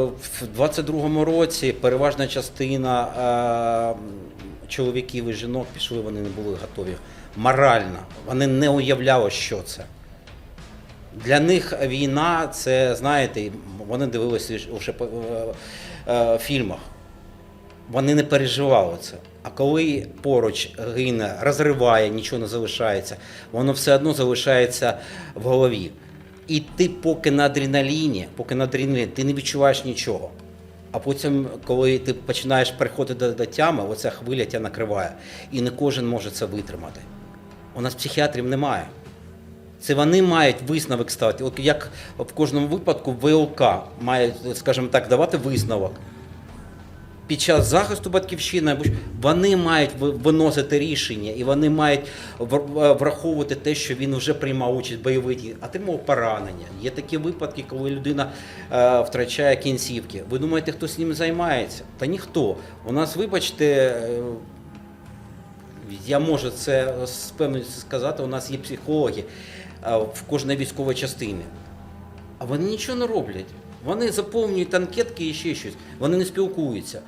В 22-му році переважна частина е, чоловіків і жінок пішли, вони не були готові морально. Вони не уявляли, що це. Для них війна це, знаєте, вони дивилися по е, е, фільмах. Вони не переживали це. А коли поруч гине, розриває, нічого не залишається, воно все одно залишається в голові. І ти поки на адреналіні, поки на адреналіні, ти не відчуваєш нічого. А потім, коли ти починаєш переходити до, до тями, оця хвиля тебе накриває. І не кожен може це витримати. У нас психіатрів немає. Це вони мають висновок ставити. От як в кожному випадку ВЛК має, скажімо так, давати висновок. Під час захисту батьківщини вони мають виносити рішення і вони мають враховувати те, що він вже приймав участь в бойових діях, отримав поранення. Є такі випадки, коли людина е, втрачає кінцівки. Ви думаєте, хто з ним займається? Та ніхто. У нас, вибачте, е, я можу це з певністю сказати, у нас є психологи е, в кожній військовій частині. А вони нічого не роблять. Вони заповнюють анкетки і ще щось. Вони не спілкуються.